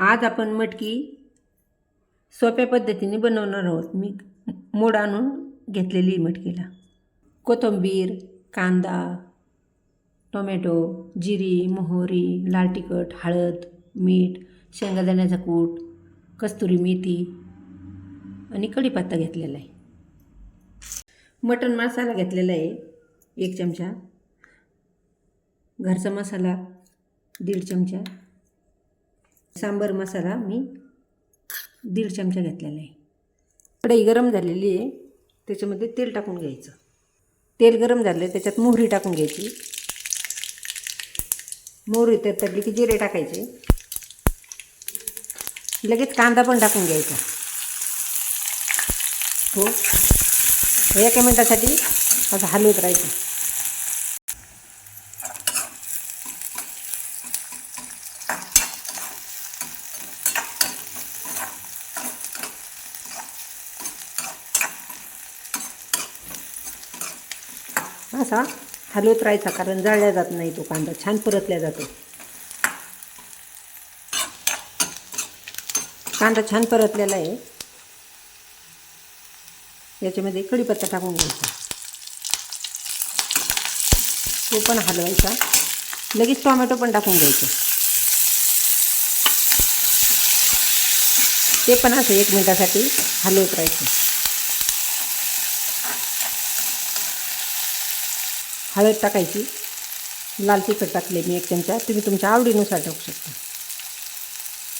आज आपण मटकी सोप्या पद्धतीने बनवणार आहोत. मी मोड आणून घेतलेली आहे मटकीला. कोथिंबीर कांदा टोमॅटो जिरी मोहरी लाल तिखट हळद मीठ शेंगादाण्याचा कूट कस्तुरी मेथी आणि कढीपत्ता घेतलेला आहे. मटण मसाला घेतलेला आहे एक चमचा. घरचा मसाला दीड चमचा. सांबर मसाला मी दीड चमचा घेतलेला आहे. कढई गरम झालेली आहे. त्याच्यामध्ये तेल टाकून घ्यायचं. तेल गरम झालं त्याच्यात मोहरी टाकून घ्यायची. मोहरी तर तडली की जिरे टाकायचे. लगेच कांदा पण टाकून घ्यायचा. हो. एका मिनटासाठी असं हलवत राहायचं. असा हलवत राहायचा कारण जाळल्या जात नाही तो कांदा छान परतल्या जातो. कांदा छान परतलेला आहे. याच्यामध्ये कढीपत्ता टाकून घ्यायचा. तो पण हलवायचा. लगेच टोमॅटो पण टाकून घ्यायचं. ते पण असं एक मिनटासाठी हलवत राहायचं हळद टाकायची लाल तिखट टाकले मी एक चमचा तुम्ही तुमच्या आवडीनुसार टाकू शकता.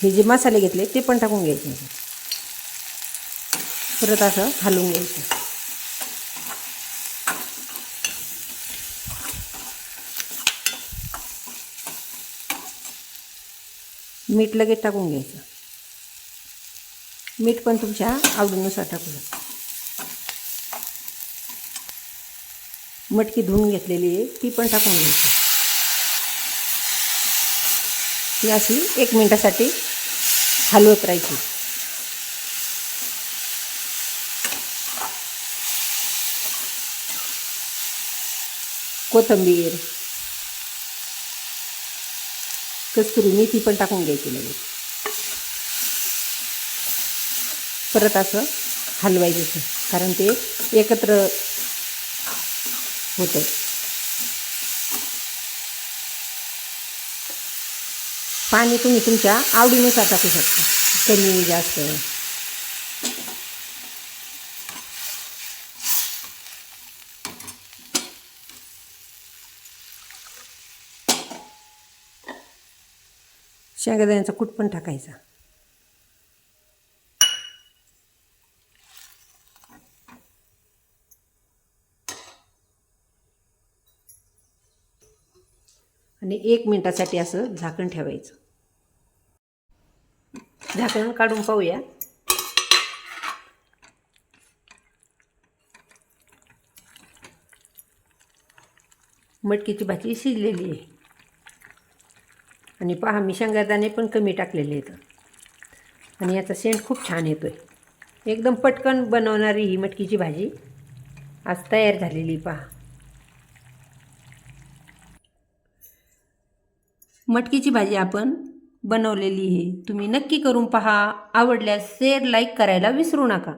हे जे मसाले घेतले ते पण टाकून घ्यायचे. परत असं हलवून घ्यायचं. मीठ लगेच टाकून घ्यायचं. मीठ पण तुमच्या आवडीनुसार टाकू शकता. मटकी धुवून घेतलेली आहे ती पण टाकून घ्यायची. ती अशी एक मिनटासाठी हलवत राहायची. कोथिंबीर कस्तुरी मेथी पण टाकून घ्यायची लगेच. परत असं हलवायचं कारण ते एकत्र होतं. पाणी तुम्ही तुमच्या आवडीनुसार टाकू शकता. कमी जास्त. शेंगदाण्याचा कूट पण टाकायचा. आणि एक मिनटासाठी असं झाकण ठेवायचं. झाकण काढून पाहूया. मटकीची भाजी शिजलेली आहे. आणि पहा मी शेंगादाणे पण कमी टाकलेले आहेत. आणि याचा सेंट खूप छान येतो आहे एकदम पटकन बनवणारी ही मटकीची भाजी आज तयार झालेली पहा. मटकीची भाजी आपण बनवलेली आहे. तुम्ही नक्की करून पहा. आवडल्यास शेअर लाईक करायला विसरू नका.